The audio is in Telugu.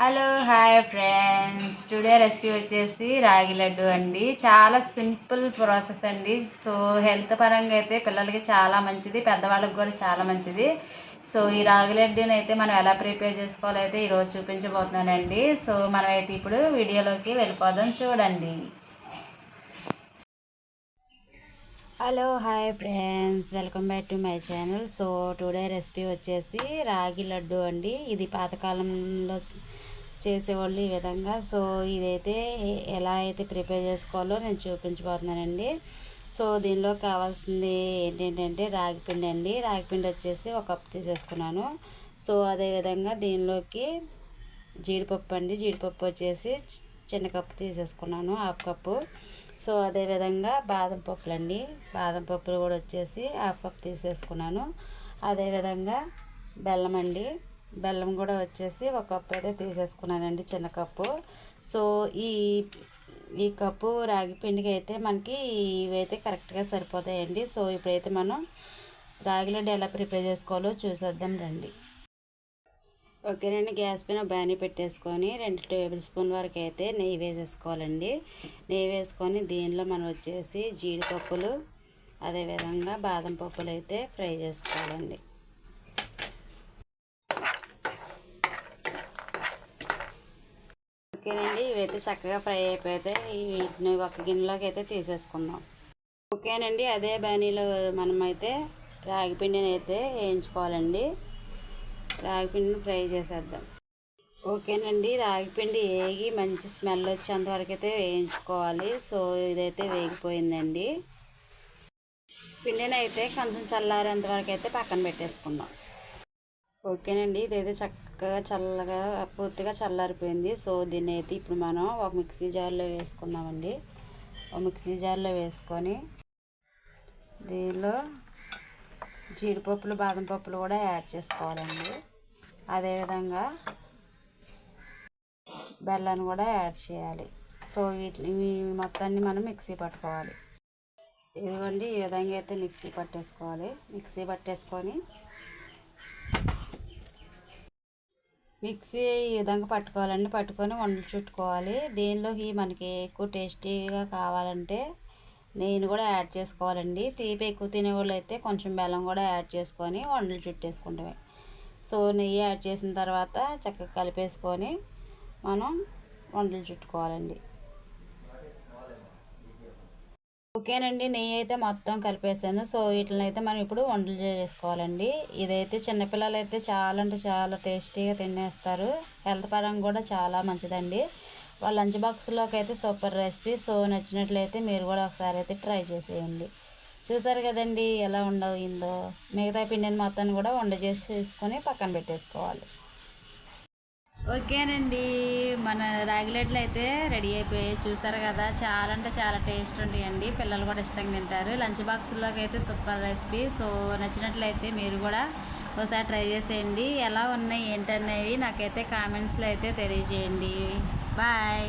Hello hi friends today recipe వచ్చేసి రాగి లడ్డు అండి. చాలా సింపుల్ ప్రాసెస్ అండి. సో హెల్త్ పరంగా అయితే పిల్లలకి చాలా మంచిది పెద్దవాళ్ళకి కూడా చాలా మంచిది. సో ఈ రాగి లడ్డూని అయితే మనం ఎలా ప్రిపేర్ చేసుకోవాలో అయితే ఈరోజు చూపించబోతున్నానండి. సో మనమైతే ఇప్పుడు వీడియోలోకి వెళ్ళిపోదాం చూడండి. Hello hi friends welcome back to my channel so today recipe వచ్చేసి రాగి లడ్డు అండి. ఇది పాతకాలంలో చేసేవాళ్ళు ఈ విధంగా. సో ఇదైతే ఎలా అయితే ప్రిపేర్ చేసుకోవాలో నేను చూపించబోతున్నానండి. సో దీనిలో కావాల్సింది ఏంటంటే రాగిపిండి అండి. రాగి పిండి వచ్చేసి ఒక కప్ తీసేసుకున్నాను. సో అదేవిధంగా దీనిలోకి జీడిపప్పు అండి. జీడిపప్పు వచ్చేసి చిన్న కప్పు తీసేసుకున్నాను హాఫ్ కప్పు. సో అదేవిధంగా బాదం పప్పులు అండి. బాదం పప్పులు కూడా వచ్చేసి హాఫ్ కప్ తీసేసుకున్నాను. అదేవిధంగా బెల్లం అండి. బెల్లం కూడా వచ్చేసి ఒక కప్పు అయితే తీసేసుకున్నానండి చిన్న కప్పు. సో ఈ ఈ కప్పు రాగి పిండికి అయితే మనకి ఇవైతే కరెక్ట్గా సరిపోతాయండి. సో ఇప్పుడైతే మనం రాగి లడ్డు ఎలా ప్రిపేర్ చేసుకోవాలో చూసేద్దాం రండి. ఓకేనండి గ్యాస్ పైన బ్యానీ పెట్టేసుకొని రెండు టేబుల్ స్పూన్ వరకు అయితే నెయ్యి వేసేసుకోవాలండి. నెయ్యి వేసుకొని దీనిలో మనం వచ్చేసి జీడిపప్పులు అదేవిధంగా బాదం పప్పులు అయితే ఫ్రై చేసుకోవాలండి. ఓకేనండి ఇవైతే చక్కగా ఫ్రై అయిపోతే వీటిని ఒక గిన్నెలోకి అయితే తీసేసుకుందాం. ఓకేనండి అదే బాణీలో మనమైతే రాగిపిండిని అయితే వేయించుకోవాలండి. రాగిపిండిని ఫ్రై చేసేద్దాం. ఓకేనండి రాగిపిండి వేగి మంచి స్మెల్ వచ్చేంత వరకు అయితే వేయించుకోవాలి. సో ఇదైతే వేగిపోయిందండి. పిండిని అయితే కొంచెం చల్లారేంత వరకు అయితే పక్కన పెట్టేసుకుందాం. ఓకేనండి. ఇదైతే చక్కగా చల్లగా పూర్తిగా చల్లారిపోయింది. సో దీన్ని అయితే ఇప్పుడు మనం ఒక మిక్సీ జార్లో వేసుకున్నామండి ఒక మిక్సీ జార్లో వేసుకొని దీనిలో జీడిపప్పులు బాదం పప్పులు కూడా యాడ్ చేసుకోవాలండి. అదేవిధంగా బెల్లాన్ని కూడా యాడ్ చేయాలి. సో వీటిని మొత్తాన్ని మనం మిక్సీ పట్టుకోవాలి. ఇదిగోండి ఈ విధంగా అయితే మిక్సీ పట్టేసుకోవాలి. మిక్సీ పట్టేసుకొని మిక్సీ ఈ విధంగా పట్టుకోవాలండి. పట్టుకొని వండలు చుట్టుకోవాలి. దీనిలోకి మనకి ఎక్కువ టేస్టీగా కావాలంటే నేను కూడా యాడ్ చేసుకోవాలండి. తీపి ఎక్కువ తినేవాళ్ళు అయితే కొంచెం బెల్లం కూడా యాడ్ చేసుకొని వండలు చుట్టేసుకుంటామే. సో నెయ్యి యాడ్ చేసిన తర్వాత చక్కగా కలిపేసుకొని మనం వండలు చుట్టుకోవాలండి. ఓకేనండి నెయ్యి అయితే మొత్తం కలిపేసాను. సో వీటిని అయితే మనం ఇప్పుడు వంటలు చేసుకోవాలండి. ఇదైతే చిన్నపిల్లలు అయితే చాలా అంటే చాలా టేస్టీగా తినేస్తారు. హెల్త్ పరంగా కూడా చాలా మంచిదండి. వాళ్ళ లంచ్ బాక్స్లోకి అయితే సూపర్ రెసిపీ. సో నచ్చినట్లయితే మీరు కూడా ఒకసారి అయితే ట్రై చేసేయండి. చూసారు కదండి ఎలా ఉండయిందో. మిగతా పిండిని మొత్తాన్ని కూడా వండ చేసి తీసుకొని పక్కన పెట్టేసుకోవాలి. ఓకేనండి. మన రాగిలెట్లు అయితే రెడీ అయిపోయాయి. చూసారు కదా చాలా అంటే చాలా టేస్ట్ ఉంటాయండి. పిల్లలు కూడా ఇష్టంగా తింటారు. లంచ్ బాక్స్లోకి అయితే సూపర్ రెసిపీ. సో నచ్చినట్లయితే మీరు కూడా ఒకసారి ట్రై చేసేయండి. ఎలా ఉన్నాయి ఏంటనేవి నాకైతే కామెంట్స్లో అయితే తెలియజేయండి. బాయ్.